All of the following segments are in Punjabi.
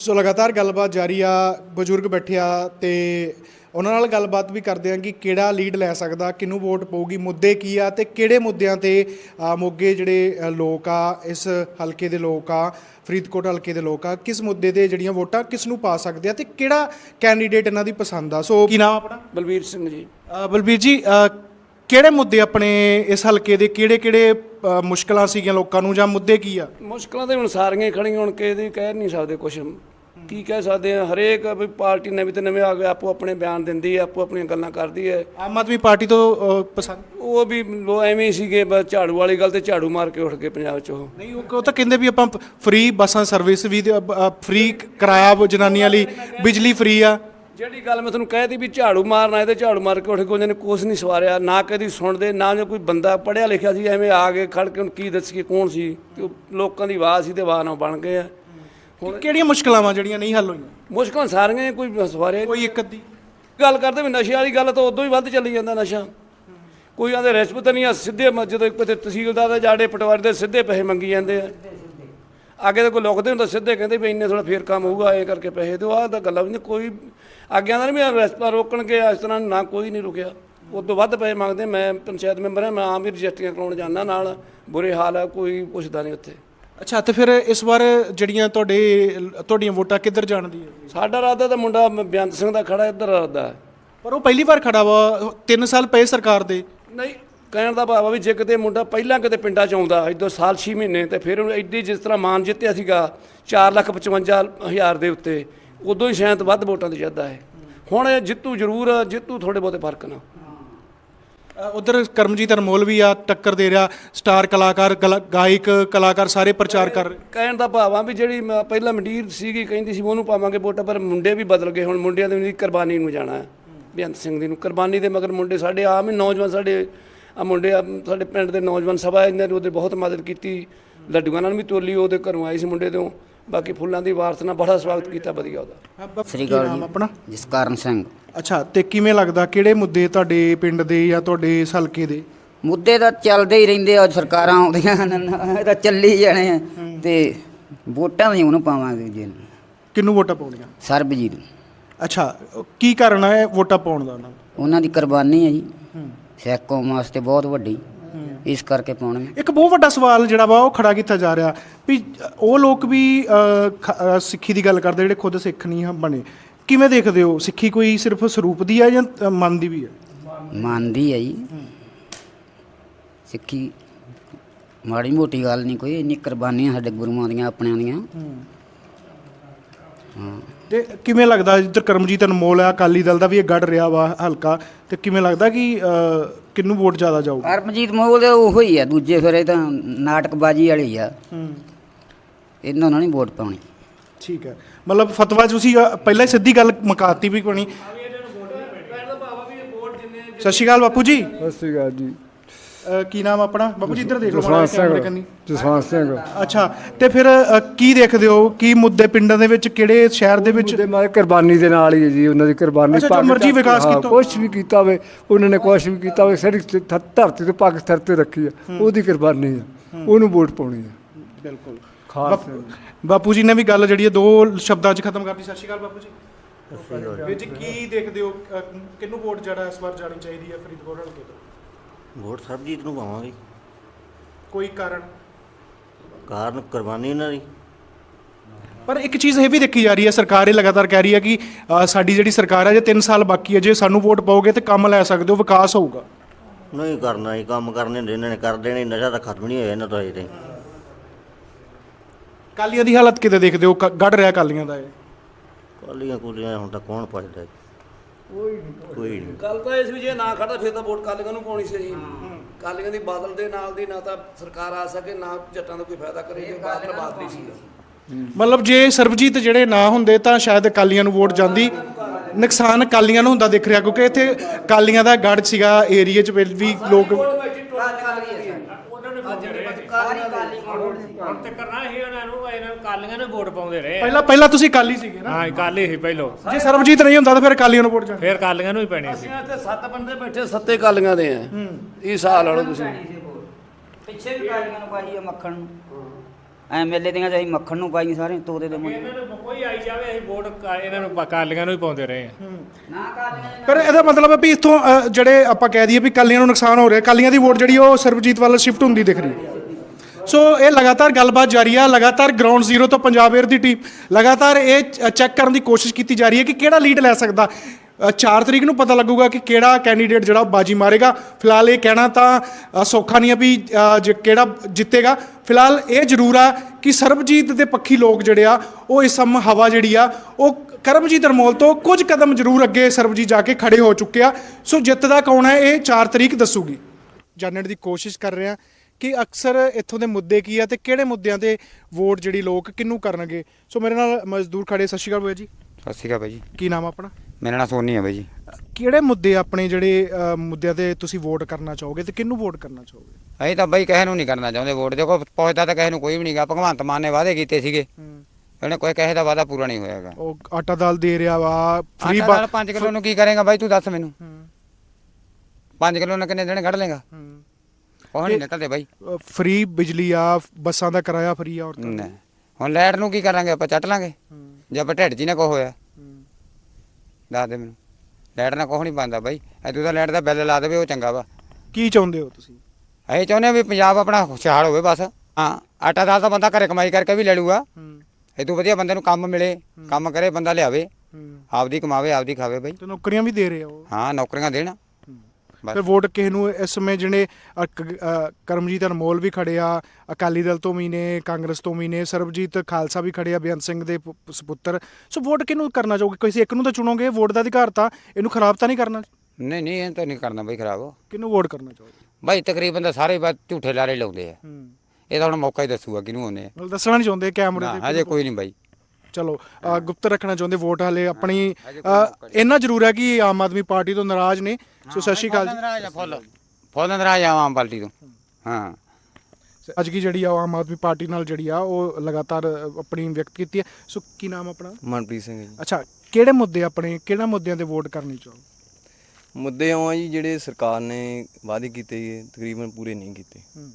ਸੋ ਲਗਾਤਾਰ ਗੱਲਬਾਤ ਜਾਰੀ ਆ ਬਜ਼ੁਰਗ ਬੈਠਿਆ ਤੇ ਉਹਨਾਂ ਨਾਲ ਗੱਲਬਾਤ ਵੀ ਕਰਦੇ ਆ ਕਿ ਕਿਹੜਾ ਲੀਡ ਲੈ ਸਕਦਾ ਕਿਹਨੂੰ ਵੋਟ ਪਊਗੀ ਮੁੱਦੇ ਕੀ ਆ ਤੇ ਕਿਹੜੇ ਮੁੱਦਿਆਂ ਤੇ ਮੋਗੇ ਜਿਹੜੇ ਲੋਕ ਆ ਇਸ ਹਲਕੇ ਦੇ ਲੋਕ ਆ ਫਰੀਦਕੋਟ ਹਲਕੇ ਦੇ ਲੋਕ ਆ ਕਿਸ ਮੁੱਦੇ ਤੇ ਜਿਹੜੀਆਂ ਵੋਟਾਂ ਕਿਸ ਨੂੰ ਪਾ ਸਕਦੇ ਆ ਤੇ ਕਿਹੜਾ ਕੈਂਡੀਡੇਟ ਇਹਨਾਂ ਦੀ ਪਸੰਦ ਆ? ਸੋ ਕੀ ਨਾਮ ਆਪਣਾ? ਬਲਵੀਰ ਸਿੰਘ ਜੀ। ਬਲਬੀਰ ਜੀ ਕਿਹੜੇ ਮੁੱਦੇ ਆਪਣੇ ਇਸ ਹਲਕੇ ਦੇ ਕਿਹੜੇ ਕਿਹੜੇ ਮੁਸ਼ਕਲਾਂ ਸੀਗੀਆਂ ਲੋਕਾਂ ਨੂੰ ਜਾਂ ਮੁੱਦੇ ਕੀ ਆ? ਮੁਸ਼ਕਲਾਂ ਤੇ ਹੁਣ ਸਾਰੀਆਂ ਹੀ ਖੜੀਆਂ ਹੁਣ ਕਿਸੇ ਦੀ ਕਹਿ ਨਹੀਂ ਸਕਦੇ ਕੁਝ ਕੀ ਕਹਿ ਸਕਦੇ ਆ ਹਰੇਕ ਵੀ ਪਾਰਟੀ ਨਵੀਂ ਤੇ ਨਵੇਂ ਆ ਗਏ ਆਪੋ ਆਪਣੇ ਬਿਆਨ ਦਿੰਦੀ ਹੈ ਆਪੋ ਆਪਣੀਆਂ ਗੱਲਾਂ ਕਰਦੀ ਹੈ। ਆਮ ਆਦਮੀ ਪਾਰਟੀ ਤੋਂ ਅ, ਪਸੰਦ? ਉਹ ਵੀ ਲੋ ਐਵੇਂ ਹੀ ਸੀਗੇ ਬਸ ਝਾੜੂ ਵਾਲੀ ਗੱਲ ਤੇ ਝਾੜੂ ਮਾਰ ਕੇ ਉੱਠ ਗਏ ਪੰਜਾਬ 'ਚ। ਉਹ ਨਹੀਂ ਉਹ ਉਹ ਤਾਂ ਕਹਿੰਦੇ ਵੀ ਆਪਾਂ ਫ੍ਰੀ ਬੱਸਾਂ ਸਰਵਿਸ ਵੀ ਫ੍ਰੀ ਕਿਰਾਇਆ ਬ- ਜਨਾਨੀਆਂ ਲਈ ਬਿਜਲੀ ਫ੍ਰੀ ਆ। ਜਿਹੜੀ ਗੱਲ ਮੈਂ ਤੁਹਾਨੂੰ ਕਹਿਤੀ ਵੀ ਝਾੜੂ ਮਾਰਨ ਤੇ ਝਾੜੂ ਮਾਰ ਕੇ ਉੱਠ ਗਏ ਉਹਨਾਂ ਨੇ ਕੁਛ ਨਹੀਂ ਸਵਾਰਿਆ ਨਾ ਕਦੀ ਸੁਣਦੇ ਨਾ ਜੇ ਕੋਈ ਬੰਦਾ ਪੜਿਆ ਲਿਖਿਆ ਸੀ ਐਵੇਂ ਆ ਕੇ ਖੜ ਕੇ ਹੁਣ ਕੀ ਦੱਸੀਏ ਕੌਣ ਸੀ? ਤੇ ਉਹ ਲੋਕਾਂ ਦੀ ਆਵਾਜ਼ ਸੀ ਤੇ ਆਵਾਜ਼ ਨਾਲ ਬਣ ਗਏ ਆ। ਕਿਹੜੀਆਂ ਮੁਸ਼ਕਲਾਂ ਵਾ ਜਿਹੜੀਆਂ ਨਹੀਂ ਹੱਲ ਹੋਈਆਂ? ਮੁਸ਼ਕਲਾਂ ਸਾਰੀਆਂ ਹੀ, ਕੋਈ ਸਵਾਰਿਆ ਕੋਈ ਇੱਕ ਅੱਧੀ? ਗੱਲ ਕਰਦੇ ਵੀ ਨਸ਼ੇ ਵਾਲੀ ਗੱਲ ਤਾਂ ਉਦੋਂ ਹੀ ਵੱਧ ਚੱਲੀ ਜਾਂਦਾ ਨਸ਼ਾ। ਕੋਈ ਆਂਦੇ ਰਿਸ਼ਵਤ ਨਹੀਂ ਆ ਸਿੱਧੇ ਮ- ਜਦੋਂ ਕਿਤੇ ਤਹਿਸੀਲਦਾਰ ਦੇ ਜਾੜੇ ਪਟਵਾਰੀ ਦੇ ਸਿੱਧੇ ਪੈਸੇ ਮੰਗੀ ਜਾਂਦੇ ਆ। ਅੱਗੇ ਤਾਂ ਕੋਈ ਲੁਕਦੇ ਹੁੰਦਾ ਸਿੱਧੇ ਕਹਿੰਦੇ ਵੀ ਇੰਨੇ ਥੋੜਾ ਫੇਰ ਕੰਮ ਹੋਊਗਾ ਐ ਕਰਕੇ ਪੈਸੇ ਦਿਓ ਆਹ ਤਾਂ ਗੱਲਾਂ ਵੀ ਨਹੀਂ ਕੋਈ ਅੱਗੇ ਆਂਦਾ ਨਹੀਂ ਵੀ ਰਸਤਾ ਰੋਕਣਗੇ ਇਸ ਤਰ੍ਹਾਂ ਨਾ ਕੋਈ ਨਹੀਂ ਰੁਕਿਆ। ਉਸ ਤੋਂ ਵੱਧ ਪੈਸੇ ਮੰਗਦੇ ਮੈਂ ਪੰਚਾਇਤ ਮੈਂਬਰ ਹਾਂ ਮੈਂ ਆਮ ਹੀ ਰਜਿਸਟਰੀਆਂ ਕਰਾਉਣ ਜਾਂਦਾ ਨਾਲ ਬੁਰੇ ਹਾਲ ਆ ਕੋਈ ਪੁੱਛਦਾ ਨਹੀਂ ਉੱਥੇ। ਅੱਛਾ ਤੇ ਫਿਰ ਇਸ ਵਾਰ ਜਿਹੜੀਆਂ ਤੁਹਾਡੇ ਤੁਹਾਡੀਆਂ ਵੋਟਾਂ ਕਿੱਧਰ ਜਾਣਦੀ ਹੈ? ਸਾਡਾ ਰਾਦਾ ਤਾਂ ਮੁੰਡਾ ਬੇਅੰਤ ਸਿੰਘ ਦਾ ਖੜਾ ਇੱਧਰ ਰਾਦਾ ਹੈ ਪਰ ਉਹ ਪਹਿਲੀ ਵਾਰ ਖੜਾ ਵਾ 3 ਸਾਲ ਪਏ ਸਰਕਾਰ ਦੇ। ਨਹੀਂ ਕਹਿਣ ਦਾ ਭਾਵ ਆ ਵੀ ਜੇ ਕਿਤੇ ਮੁੰਡਾ ਪਹਿਲਾਂ ਕਿਤੇ ਪਿੰਡਾਂ ਚ ਆਉਂਦਾ ਇਦੋਂ ਸਾਲ 6 ਮਹੀਨੇ ਤੇ ਫਿਰ ਉਹਨੂੰ ਐਡੀ ਜਿਸ ਤਰ੍ਹਾਂ ਮਾਨ ਜਿੱਤਿਆ ਸੀਗਾ 455000 ਦੇ ਉੱਤੇ ਉਦੋਂ ਹੀ ਸ਼ਾਇਦ ਵੱਧ ਵੋਟਾਂ ਤੇ ਜਿੱਤਦਾ ਹੈ। ਹੁਣ ਇਹ ਜਿੱਤੂ ਜ਼ਰੂਰ ਜਿੱਤੂ ਥੋੜੇ ਬਹੁਤੇ ਫ਼ਰਕ ਨਾਲ ਉਧਰ ਕਰਮਜੀਤ ਅਨਮੋਲ ਵੀ ਆ ਟੱਕਰ ਦੇ ਰਿਹਾ ਸਟਾਰ ਕਲਾਕਾਰ ਕਲਾ- ਗਾਇਕ ਕਲਾਕਾਰ ਸਾਰੇ ਪ੍ਰਚਾਰ ਕਰ ਰਹੇ। ਕਹਿਣ ਦਾ ਭਾਵ ਆ ਵੀ ਜਿਹੜੀ ਮ- ਪਹਿਲਾਂ ਮੰਡੀਰ ਸੀਗੀ ਕਹਿੰਦੀ ਸੀ ਉਹਨੂੰ ਪਾਵਾਂਗੇ ਵੋਟਾਂ ਪਰ ਮੁੰਡੇ ਵੀ ਬਦਲ ਗਏ ਹੁਣ ਮੁੰਡਿਆਂ ਦੇ ਵੀ ਕੁਰਬਾਨੀ ਨੂੰ ਜਾਣਾ ਹੈ ਬੇਅੰਤ ਸਿੰਘ ਦੀ ਨੂੰ। ਕੁਰਬਾਨੀ ਦੇ ਮਗਰ ਮੁੰਡੇ ਸਾਡੇ ਆਮ ਹੀ ਨੌਜਵਾਨ ਸਾਡੇ ਆ ਮੁੰਡੇ ਆ ਸਾਡੇ ਪਿੰਡ ਦੇ ਨੌਜਵਾਨ ਸਭਾ ਇਹਨਾਂ ਨੇ ਉਹਦੇ ਬਹੁਤ ਮਦਦ ਕੀਤੀ। ਲੱਡੂਆਂ ਨਾਲ ਵੀ ਤੋਲੀ ਉਹਦੇ ਘਰੋਂ ਆਈ ਸੀ ਮੁੰਡੇ ਤੋਂ। ਬਾਕੀ ਫੁੱਲਾਂ ਦੀ ਵਾਰਸ ਨਾਲ ਬੜਾ ਸਵਾਗਤ ਕੀਤਾ ਵਧੀਆ ਉਹਦਾ। ਸ੍ਰੀ ਨਾਮ ਆਪਣਾ? ਜਸਕਰਨ ਸਿੰਘ। ਅੱਛਾ ਤੇ ਕਿਵੇਂ ਲੱਗਦਾ? ਕਿਹੜੇ ਮੁੱਦੇ ਤੁਹਾਡੇ ਪਿੰਡ ਦੇ ਜਾਂ ਤੁਹਾਡੇ ਇਸ ਹਲਕੇ ਦੇ? ਮੁੱਦੇ ਤਾਂ ਚੱਲਦੇ ਹੀ ਰਹਿੰਦੇ ਆ ਸਰਕਾਰਾਂ ਆਉਂਦੀਆਂ ਹਨ, ਇਹ ਤਾਂ ਚੱਲੀ ਜਾਣੇ ਆ। ਤੇ ਵੋਟਾਂ ਵੀ ਉਹਨੂੰ ਪਾਵਾਂਗੇ ਜੀ। ਕਿਹਨੂੰ ਵੋਟਾਂ ਪਾਉਣੀਆਂ? ਸਰਬਜੀਤ। ਅੱਛਾ ਕੀ ਕਾਰਨ ਹੈ ਵੋਟਾਂ ਪਾਉਣ ਦਾ ਉਹਨਾਂ ਦਾ ਉਹਨਾਂ ਦੀ ਕੁਰਬਾਨੀ ਹੈ ਜੀ। ਸਿੱਖ ਕੌਮ ਵਾਸਤੇ ਬਹੁਤ ਵੱਡੀ। ਇਸ ਕਰਕੇ ਪਾਉਣਗੇ। ਇੱਕ ਬਹੁਤ ਵੱਡਾ ਸਵਾਲ ਜਿਹੜਾ ਵਾ ਉਹ ਖੜਾ ਕੀਤਾ ਜਾ ਰਿਹਾ ਵੀ ਉਹ ਲੋਕ ਵੀ ਅ, ਖ- ਅ, ਸਿੱਖੀ ਦੀ ਗੱਲ ਕਰਦੇ ਜਿਹੜੇ ਖੁਦ ਸਿੱਖ ਨਹੀਂ ਬਣੇ। ਕਿਵੇਂ ਦੇਖਦੇ ਹੋ? ਸਿੱਖੀ ਕੋਈ ਸਿਰਫ ਸਰੂਪ ਦੀ ਹੈ ਜਾਂ ਅ, ਮਨ ਦੀ ਵੀ ਹੈ? ਮੰਨਦੀ ਹੈ ਜੀ। ਸਿੱਖੀ ਮਾੜੀ ਮੋਟੀ ਗੱਲ ਨਹੀਂ ਕੋਈ ਇੰਨੀ ਕੁਰਬਾਨੀਆਂ ਸਾਡੇ ਗੁਰੂਆਂ ਦੀਆਂ ਆਪਣਿਆਂ ਦੀਆਂ। ਤੇ ਕਿਵੇਂ ਲੱਗਦਾ ਜਿੱਧਰ ਕਰਮਜੀਤ ਅਨਮੋਲ ਆ ਅਕਾਲੀ ਦਲ ਦਾ ਵੀ ਇਹ ਗੜ ਰਿਹਾ ਵਾ ਹਲਕਾ ਤੇ ਕਿਵੇਂ ਲੱਗਦਾ ਕਿ ਅ, ਕਿਹਨੂੰ ਵੋਟ ਜ਼ਿਆਦਾ ਜਾਊਗਾ? ਕਰਮਜੀਤ ਮੋਲ ਉਹ ਹੀ ਆ ਦੂਜੇ ਫਿਰ ਇਹ ਤਾਂ ਨਾਟਕਬਾਜੀ ਵਾਲੇ ਆ। ਹੂੰ। ਇਹਨਾਂ ਨੂੰ ਨਹੀਂ ਵੋਟ ਪਾਉਣੀ। ਠੀਕ ਹੈ। ਮਤਲਬ ਫਤਵਾ ਤੁਸੀਂ ਅ, ਪਹਿਲਾਂ ਹੀ ਸਿੱਧੀ ਗੱਲ ਮੁਕਾਤੀ ਵੀ ਕੋਣੀ ਸਤਿ ਸ਼੍ਰੀ ਅਕਾਲ ਬਾਪੂ ਜੀ। ਸਤਿ ਸ਼੍ਰੀ ਅਕਾਲ ਜੀ। ਅ, ਕੀ ਨਾਮ ਆਪਣਾ? ਬਾਪੂ ਜੀ ਇੱਧਰ ਦੇਖ ਲਓ ਮਾੜਾ ਜਸਵੰਤ ਜਿਹਾ ਕੈਮਰੇ ਕੰਨੀ। ਸਿੰਘ ਜਸਵੰਤ ਸਿੰਘ। ਅੱਛਾ ਤੇ ਫਿਰ ਅ, ਕੀ ਦੇਖਦੇ ਹੋ? ਕੀ ਮੁੱਦੇ ਪਿੰਡਾਂ ਦੇ ਵਿੱਚ ਕਿਹੜੇ ਸ਼ਹਿਰ ਦੇ ਵਿੱਚ? ਉਹਦੇ ਮਾਰੇ ਕੁਰਬਾਨੀ ਦੇ ਨਾਲ ਹੀ ਹੈ ਜੀ ਉਹਨਾਂ ਦੀ ਕੁਰਬਾਨੀ ਅੱਛਾ, ਜੋ ਮਰਜ਼ੀ ਵਿਕਾਸ ਕੀਤਾ। ਕੁਛ ਵੀ ਕੀਤਾ ਹੋਵੇ ਉਹਨਾਂ ਨੇ ਕੁਛ ਵੀ ਕੀਤਾ ਹੋਵੇ ਧ- ਧਰਤੀ ਤੇ ਸਿਰ ਤੇ ਰੱਖੀ ਹੈ। ਉਹਦੀ ਕੁਰਬਾਨੀ ਹੈ। ਉਹਨੂੰ ਵੋਟ ਪਾਉਣੀ ਹੈ। ਬਿਲਕੁਲ। ਖਾਸ ਬਾਪੂ ਜੀ ਨੇ ਵੀ ਗੱਲ ਜਿਹੜੀ ਹੈ ਦੋ ਸ਼ਬਦਾਂ 'ਚ ਖਤਮ ਕਰਤੀ। ਸਤਿ ਸ਼੍ਰੀ ਅਕਾਲ ਬਾਪੂ ਜੀ। ਵੀਰ ਜੀ ਕੀ ਦੇਖਦੇ ਹੋ? ਅ, ਕਿਹਨੂੰ ਵੋਟ ਜਿਹੜਾ ਇਸ ਵਾਰ ਜਾਣੀ ਚਾਹੀਦੀ ਹੈ ਫਰੀਦਕੋਟ ਹਲਕੇ ਤੋਂ? ਵੋਟ ਸਰਬਜੀਤ ਨੂੰ ਪਾਵਾਂਗੇ। ਕੋਈ ਕਾਰਨ? ਕਾਰਨ ਕੁਰਬਾਨੀ ਇਹਨਾਂ ਦੀ। ਪਰ ਇੱਕ ਚੀਜ਼ ਇਹ ਵੀ ਦੇਖੀ ਜਾ ਰਹੀ ਹੈ ਸਰਕਾਰ ਇਹ ਲਗਾਤਾਰ ਕਹਿ ਰਹੀ ਹੈ ਕਿ ਅ, ਸਾਡੀ ਜਿਹੜੀ ਸਰਕਾਰ ਹੈ ਜੇ 3 ਸਾਲ ਬਾਕੀ ਹੈ ਜੇ ਸਾਨੂੰ ਵੋਟ ਪਾਓਗੇ ਤੇ ਕੰਮ ਲੈ ਸਕਦੇ ਹੋ ਵਿਕਾਸ ਹੋਊਗਾ। ਨਹੀਂ ਕਰਨਾ ਹੀ ਕੰਮ ਕਰਨੇ ਹੁੰਦੇ ਇਹਨਾਂ ਨੇ ਕਰ ਦੇਣੇ ਨਸ਼ਾ ਤਾਂ ਖਤਮ ਨਹੀਂ ਹੋਇਆ ਇਹਨਾਂ ਤੋਂ ਅਜੇ ਤਾਈਂ। ਕਾਲੀਆਂ ਦੀ ਹਾਲਤ ਕਿਤੇ ਦੇਖਦੇ ਹੋ? ਕ- ਗੜ ਰਿਹਾ ਕਾਲੀਆਂ ਦਾ ਇਹ? ਕਾਲੀਆਂ ਕੁਲੀਆਂ ਹੁਣ ਤਾਂ ਕੌਣ ਪੁੱਛਦਾ ਕੋਈ ਨਹੀਂ ਗੱਲ ਤਾਂ ਇਸ ਵੀ ਜੇ ਨਾ ਖੜਾ ਫਿਰ ਤਾਂ ਵੋਟ ਕਾਲੀਆਂ ਨੂੰ ਪਾਉਣੀ ਸੀ ਜੀ ਕਾਲੀਆਂ ਦੀ ਬਾਦਲ ਦੇ ਨਾਲ ਦੀ ਨਾ ਤਾਂ ਸਰਕਾਰ ਆ ਸਕੇ ਨਾ ਜੱਟਾਂ ਦਾ ਕੋਈ ਫਾਇਦਾ ਕਰੇ ਜੇ ਬਾਦਲ ਬਾਦਲੀ ਸੀ। ਮਤਲਬ ਜੇ ਸਰਬਜੀਤ ਜਿਹੜੇ ਨਾ ਹੁੰਦੇ ਤਾਂ ਸ਼ਾਇਦ ਕਾਲੀਆਂ ਨੂੰ ਵੋਟ ਜਾਂਦੀ। ਨੁਕਸਾਨ ਕਾਲੀਆਂ ਨੂੰ ਹੁੰਦਾ ਦਿਖ ਰਿਹਾ ਕਿਉਂਕਿ ਇੱਥੇ ਕਾਲੀਆਂ ਦਾ ਗੜ ਸੀਗਾ ਏਰੀਏ 'ਚ ਫਿਰ ਵੀ ਲੋਕ ਹੁਣ ਤੇ ਕਰਨਾ ਹੀ ਉਹਨਾਂ ਨੂੰ ਇਹਨਾਂ ਕਾਲੀਆਂ ਨੂੰ ਵੋਟ ਪਾਉਂਦੇ ਰਹੇ ਪਹਿਲਾਂ ਪਹਿਲਾਂ ਤੁਸੀਂ ਕਾਲੀ ਸੀਗੇ ਨਾ। ਹਾਂ ਕਾਲੀ ਸੀ ਪਹਿਲੋ। ਜੇ ਸਰਬਜੀਤ ਨਹੀਂ ਹੁੰਦਾ ਤਾਂ ਫਿਰ ਕਾਲੀਆਂ ਨੂੰ ਵੋਟ ਜਾਂਦੀ ਫਿਰ ਕਾਲੀਆਂ ਨੂੰ ਹੀ ਪੈਣੀ ਸੀ। ਅਸੀਂ ਇੱਥੇ ਸੱਤ ਬੰਦੇ ਬੈਠੇ ਸੱਤੇ ਕਾਲੀਆਂ ਦੇ ਆ। ਇਹ ਸਾਲ ਵਾਲੋ ਤੁਸੀਂ। ਪਿੱਛੇ ਵੀ ਕਾਲੀਆਂ ਨੂੰ ਪਾਈ ਆ ਮੱਖਣ ਨੂੰ। ਐਮਐਲਏ ਦੀਆਂ ਅਸੀਂ ਮੱਖਣ ਨੂੰ ਪਾਈ ਸਾਰੇ ਤੋਤੇ ਦੇ ਮੁੰਡੇ। ਇਹਨਾਂ ਨੂੰ ਕੋਈ ਆਈ ਜਾਵੇ ਅਸੀਂ ਵੋਟ ਕ- ਇਹਨਾਂ ਨੂੰ ਅਕਾਲੀਆਂ ਨੂੰ ਹੀ ਪਾਉਂਦੇ ਰਹੇ ਆ ਨਾ ਕਾਲੀਆਂ ਪਰ ਇਹਦਾ ਮਤਲਬ ਹੈ ਵੀ ਇਥੋਂ ਜਿਹੜੇ ਆਪਾਂ ਕਹਿ ਦਈਏ ਵੀ ਕਾਲੀਆਂ ਨੂੰ ਨੁਕਸਾਨ ਹੋ ਰਿਹਾ ਕਾਲੀਆਂ ਦੀ ਵੋਟ ਜਿਹੜੀ ਉਹ ਸਰਬਜੀਤ ਵੱਲ ਸ਼ਿਫਟ ਹੁੰਦੀ ਦਿਖ ਰਹੀ। ਸੋ ਇਹ ਲਗਾਤਾਰ ਗੱਲਬਾਤ ਜਾਰੀ ਆ ਲਗਾਤਾਰ ਗਰਾਊਂਡ ਜ਼ੀਰੋ ਤੋਂ ਪੰਜਾਬ ਏਅਰ ਦੀ ਟੀਮ ਲਗਾਤਾਰ ਇਹ ਚੈੱਕ ਕਰਨ ਦੀ ਕੋਸ਼ਿਸ਼ ਕੀਤੀ ਜਾ ਰਹੀ ਹੈ ਕਿ ਕਿਹੜਾ ਲੀਡ ਲੈ ਸਕਦਾ। 4 ਤਰੀਕ ਨੂੰ ਪਤਾ ਲੱਗੂਗਾ ਕਿ ਕਿਹੜਾ ਕੈਂਡੀਡੇਟ ਜਿਹੜਾ ਬਾਜੀ ਮਾਰੇਗਾ। ਫਿਲਹਾਲ ਇਹ ਕਹਿਣਾ ਤਾਂ ਸੌਖਾ ਨਹੀਂ ਹੈ ਵੀ ਜੇ ਕਿਹੜਾ ਜਿੱਤੇਗਾ। ਫਿਲਹਾਲ ਇਹ ਜ਼ਰੂਰ ਆ ਕਿ ਸਰਬਜੀਤ ਦੇ ਪੱਖੀ ਲੋਕ ਜਿਹੜੇ ਆ ਉਹ ਇਸ ਸਮ ਹਵਾ ਜਿਹੜੀ ਆ ਉਹ ਕਰਮਜੀਤ ਅਨਮੋਲ ਤੋਂ ਕੁਝ ਕਦਮ ਜ਼ਰੂਰ ਅੱਗੇ ਸਰਬਜੀਤ ਜਾ ਕੇ ਖੜੇ ਹੋ ਚੁੱਕੇ ਆ। ਸੋ ਜਿੱਤਦਾ ਕੌਣ ਹੈ ਇਹ 4 ਤਰੀਕ ਦੱਸੂਗੀ। ਜਾਣਨ ਦੀ ਕੋਸ਼ਿਸ਼ ਕਰ ਰਹੇ ਆ ਕਿ ਅਕਸਰ ਇੱਥੋਂ ਦੇ ਮੁੱਦੇ ਕੀ ਆ ਤੇ ਕਿਹੜੇ ਮੁੱਦਿਆਂ ਤੇ ਵੋਟ ਜਿਹੜੀ ਲੋਕ ਕਿਹਨੂੰ ਕਰਨਗੇ। ਸੋ ਮੇਰੇ ਨਾਲ ਮਜ਼ਦੂਰ ਖੜੇ ਸਤਿ ਸ਼੍ਰੀ ਅਕਾਲ ਭਈਆ ਜੀ। ਸਤਿ ਸ਼੍ਰੀ ਅਕਾਲ ਬਾਈ ਜੀ। ਕੀ ਨਾਮ ਆ ਆਪਣਾ? ਮੇਰਾ ਨਾਮ ਸੋਨੀ ਹੈ ਬਾਈ ਜੀ। ਕਿਹੜੇ ਮੁੱਦੇ ਆਪਣੇ ਜਿਹੜੇ ਅ, ਮੁੱਦਿਆਂ ਤੇ ਤੁਸੀਂ ਵੋਟ ਕਰਨਾ ਚਾਹੋਗੇ ਤੇ ਕਿਹਨੂੰ ਵੋਟ ਕਰਨਾ ਚਾਹੋਗੇ? ਅਸੀਂ ਤਾਂ ਬਾਈ ਕਿਸੇ ਨੂੰ ਨਹੀਂ ਕਰਨਾ ਚਾਹੁੰਦੇ ਵੋਟ। ਦੇਖੋ ਪਹੁੰਚਦਾ ਤਾਂ ਕਿਸੇ ਨੂੰ ਕੋਈ ਵੀ ਨਹੀਂਗਾ ਭਗਵੰਤ ਮਾਨ ਨੇ ਵਾਅਦੇ ਕੀਤੇ ਸੀਗੇ। ਉਹਨੇ ਕੋਈ ਕਿਸੇ ਦਾ ਵਾਅਦਾ ਪੂਰਾ ਨਹੀਂ ਹੋਇਆਗਾ। ਉਹ ਆਟਾ ਦਾਲ ਦੇ ਰਿਹਾ ਵਾ ਫ੍ਰੀ ਆਟਾ ਦਾਲ 5 ਕਿਲੋ ਨੂੰ ਕੀ ਕਰੇਗਾ ਬਾਈ? ਤੂੰ ਦੱਸ ਮੈਨੂੰ। 5 ਕਿਲੋ ਨਾਲ ਕਿੰਨੇ ਦਿਨ ਕੱਢ ਲੇਗਾ ਕੋਹ ਨਹੀਂ ਨਿਕਲਦੇ ਬਾਈ। ਫ੍ਰੀ ਬਿਜਲੀ ਆ ਬੱਸਾਂ ਦਾ ਕਿਰਾਇਆ ਫ੍ਰੀ ਆ ਔਰਤਾਂ ਨਹੀਂ ਹੁਣ ਲਾਈਟ ਨੂੰ ਕੀ ਕਰਾਂਗੇ? ਆਪਾਂ ਚੱਟ ਲਾਂਗੇ। ਜੇ ਆਪਾਂ ਢਿੱਡ ਹੀ ਨਾ ਕੋ ਹੋਇਆ। ਦੱਸ ਦੇ ਮੈਨੂੰ। ਲਾਈਟ ਨਾਲ ਕੁਛ ਨਹੀਂ ਬੰਦਾ ਬਾਈ। ਐ ਤੂੰ ਤਾਂ ਲਾਈਟ ਦਾ ਬਿੱਲ ਲਾ ਦੇਵੇ ਉਹ ਚੰਗਾ ਵਾ। ਕੀ ਚਾਹੁੰਦੇ ਹੋ ਤੁਸੀਂ? ਅਸੀਂ ਚਾਹੁੰਦੇ ਹਾਂ ਵੀ ਪੰਜਾਬ ਆਪਣਾ ਖੁਸ਼ਹਾਲ ਹੋਵੇ ਬਸ। ਹਾਂ ਆਟਾ ਦਾਲ ਤਾਂ ਬੰਦਾ ਘਰੇ ਕਮਾਈ ਕਰਕੇ ਵੀ ਲੈ ਲੂਗਾ। ਇਹ ਤੋਂ ਵਧੀਆ ਬੰਦੇ ਨੂੰ ਕੰਮ ਮਿਲੇ ਕੰਮ ਕਰੇ ਬੰਦਾ ਲਿਆਵੇ। ਆਪਦੀ ਕਮਾਵੇ ਆਪਦੀ ਖਾਵੇ ਬਾਈ। ਤੇ ਨੌਕਰੀਆਂ ਵੀ ਦੇ ਰਹੇ ਉਹ। ਹਾਂ ਨੌਕਰੀਆਂ ਦੇਣ। ਫਿਰ ਵੋਟ ਕਿਸੇ ਨੂੰ ਇਸ ਸਮੇਂ ਜਿਹੜੇ ਕਰਮਜੀਤ ਅਨਮੋਲ ਵੀ ਖੜੇ ਆ ਅਕਾਲੀ ਦਲ ਤੋਂ ਵੀ ਨੇ ਕਾਂਗਰਸ ਤੋਂ ਵੀ ਨੇ ਸਰਬਜੀਤ ਖਾਲਸਾ ਵੀ ਖੜੇ ਆ ਬੇਅੰਤ ਸਿੰਘ ਦੇ ਸੁਪੁੱਤਰ। ਸੋ ਵੋਟ ਕਿਹਨੂੰ ਕਰਨਾ ਚਾਹੋਗੇ? ਕਿਸੇ ਇੱਕ ਨੂੰ ਤਾਂ ਚੁਣੋਗੇ ਵੋਟ ਦਾ ਅਧਿਕਾਰ ਤਾਂ? ਇਹਨੂੰ ਖਰਾਬ ਤਾਂ ਨਹੀਂ ਕਰਨਾ? ਨਹੀਂ ਨਹੀਂ ਇਹ ਤਾਂ ਨਹੀਂ ਕਰਨਾ ਬਾਈ ਖਰਾਬ। ਕਿਹਨੂੰ ਵੋਟ ਕਰਨਾ ਚਾਹੋਗੇ? ਬਾਈ ਤਕਰੀਬਨ ਤਾਂ ਸਾਰੇ ਬਾਤ ਝੂਠੇ ਲਾਰੇ ਲਾਉਂਦੇ ਆ। ਇਹ ਤਾਂ ਹੁਣ ਮੌਕਾ ਹੀ ਦੱਸੂਗਾ ਕਿਹਨੂੰ ਮਤਲਬ ਦੱਸਣਾ ਨਹੀਂ ਚਾਹੁੰਦੇ ਕੈਮਰੇ ਤੇ ਹਜੇ ਕੋਈ ਨਹੀਂ ਬਾਈ। ਚਲੋ ਅ, ਗੁਪਤ ਰੱਖਣਾ ਚਾਹੁੰਦੇ ਵੋਟ ਹਲੇ ਆਪਣੀ ਅ, ਇੰਨਾ ਜ਼ਰੂਰ ਹੈ ਕਿ ਆਮ ਆਦਮੀ ਪਾਰਟੀ ਤੋਂ ਨਾਰਾਜ਼ ਨੇ। ਸੋ ਸਤਿ ਸ਼੍ਰੀ ਅਕਾਲ ਜੀ। ਨਾਰਾਜ਼ ਫੁੱਲ। ਫੁੱਲ ਨਾਰਾਜ਼ ਆ ਆਮ ਪਾਰਟੀ ਤੋਂ। ਹਾਂ। ਅੱਜ ਕੀ ਜਿਹੜੀ ਆ ਉਹ ਆਮ ਆਦਮੀ ਪਾਰਟੀ ਨਾਲ ਜਿਹੜੀ ਆ ਉਹ ਲਗਾਤਾਰ ਅ, ਆਪਣੀ ਵਿਅਕਤ ਕੀਤੀ ਹੈ। ਸੋ ਕੀ ਨਾਮ ਆਪਣਾ? ਮਨਪ੍ਰੀਤ ਸਿੰਘ ਜੀ। ਅੱਛਾ ਕਿਹੜੇ ਮੁੱਦੇ ਆਪਣੇ ਕਿਹੜਾ ਮੁੱਦਿਆਂ ਤੇ ਵੋਟ ਕਰਨੀ ਚਾਹੋ? ਮੁੱਦੇ ਆ ਜੀ ਜਿਹੜੇ ਸਰਕਾਰ ਨੇ ਵਾਅਦੇ ਕੀਤੇ ਜੀ, ਤਕਰੀਬਨ ਪੂਰੇ ਨਹੀਂ ਕੀਤੇ। ਹੂੰ।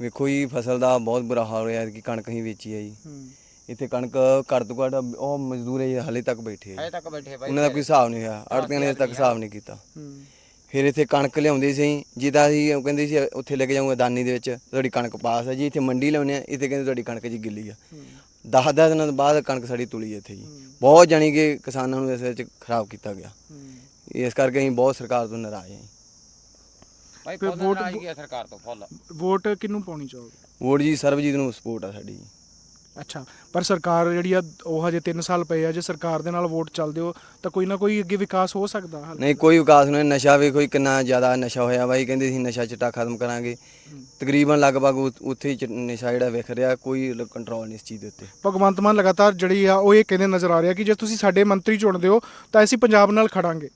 ਵੇਖੋ ਜੀ ਫਸਲ ਦਾ ਬਹੁਤ ਬੁਰਾ ਹਾਲ ਹੋਇਆ ਕਿ ਕਣਕ ਹੀ ਵੇਚੀ ਹੈ ਜੀ। ਹੂੰ। ਇੱਥੇ ਕਣਕ ਘੱਟ ਤੋਂ ਘੱਟ ਉਹ ਮਜ਼ਦੂਰ ਹੈ ਹਾਲੇ ਤੱਕ ਬੈਠੇ ਹਜੇ ਤੱਕ ਬੈਠੇ ਬਾਈ। ਉਹਨਾਂ ਦਾ ਕੋਈ ਹਿਸਾਬ ਨਹੀਂ ਹੋਇਆ। ਆੜਤੀਆਂ ਨੇ ਅਜੇ ਤੱਕ ਹਿਸਾਬ ਨਹੀਂ ਕੀਤਾ। ਹੂੰ। ਫਿਰ ਇੱਥੇ ਕਣਕ ਲਿਆਉਂਦੇ ਸੀ। ਜਿੱਦਾਂ ਅਸੀਂ ਉਹ ਕਹਿੰਦੇ ਸੀ ਉੱਥੇ ਲੈ ਕੇ ਜਾਊਂਗਾ ਦਾਨੀ ਦੇ ਵਿੱਚ ਤੁਹਾਡੀ ਕਣਕ ਪਾਸ ਹੈ ਜੀ। ਇੱਥੇ ਮੰਡੀ ਲਾਉਂਦੇ ਆ। ਇੱਥੇ ਕਹਿੰਦੇ ਤੁਹਾਡੀ ਕਣਕ ਜੀ ਗਿੱਲੀ ਆ। ਦਸ ਦਸ ਦਿਨਾਂ ਤੋਂ ਬਾਅਦ ਕਣਕ ਸਾਡੀ ਤੁਲੀ ਇੱਥੇ ਜੀ। ਬਹੁਤ ਜਾਣੀ ਕਿ ਕਿਸਾਨਾਂ ਨੂੰ ਇਸ ਵਿੱਚ ਖਰਾਬ ਕੀਤਾ ਗਿਆ। ਇਸ ਕਰਕੇ ਅਸੀਂ ਬਹੁਤ ਸਰਕਾਰ ਤੋਂ ਨਾਰਾਜ਼ ਹਾਂ ਫਿਰ ਫੁੱਲ ਵੋਟ- ਸਰਕਾਰ ਤੋਂ? ਫੁੱਲ। ਵੋਟ ਕਿਹਨੂੰ ਪਾਉਣੀ ਚਾਹੋਗੇ? ਵੋਟ ਜੀ ਸਰਬਜੀਤ ਨੂੰ ਸਪੋਰਟ ਆ ਸਾਡੀ ਅੱਛਾ ਪਰ ਸਰਕਾਰ ਜਿਹੜੀ ਆ ਉਹ ਹਜੇ 3 ਸਾਲ ਪਏ ਆ ਜੇ ਸਰਕਾਰ ਦੇ ਨਾਲ ਵੋਟ ਚੱਲਦੇ ਹੋ ਤਾਂ ਕੋਈ ਨਾ ਕੋਈ ਅੱਗੇ ਵਿਕਾਸ ਹੋ ਸਕਦਾ ਹਾਲੇ ਨਹੀਂ ਕੋਈ ਵਿਕਾਸ ਨਹੀਂ ਨਸ਼ਾ ਵੀ ਕੋਈ ਕਿੰਨਾ ਜ਼ਿਆਦਾ ਨਸ਼ਾ ਹੋਇਆ ਬਾਈ ਕਹਿੰਦੇ ਸੀ ਨਸ਼ਾ ਚਿੱਟਾ ਖਤਮ ਕਰਾਂਗੇ। ਤਕਰੀਬਨ ਲਗਭਗ ਉ- ਉੱਥੇ ਹੀ ਚ- ਨਸ਼ਾ ਜਿਹੜਾ ਵਿਖ ਰਿਹਾ ਕੋਈ ਕੰਟਰੋਲ ਨਹੀਂ ਇਸ ਚੀਜ਼ ਦੇ ਉੱਤੇ। ਭਗਵੰਤ ਮਾਨ ਲਗਾਤਾਰ ਜਿਹੜੀ ਆ ਉਹ ਇਹ ਕਹਿੰਦੇ ਨਜ਼ਰ ਆ ਰਿਹਾ ਕਿ ਜੇ ਤੁਸੀਂ ਸਾਡੇ ਮੰਤਰੀ ਚੁਣਦੇ ਹੋ ਤਾਂ ਅਸੀਂ ਪੰਜਾਬ ਨਾਲ ਖੜਾਂਗੇ।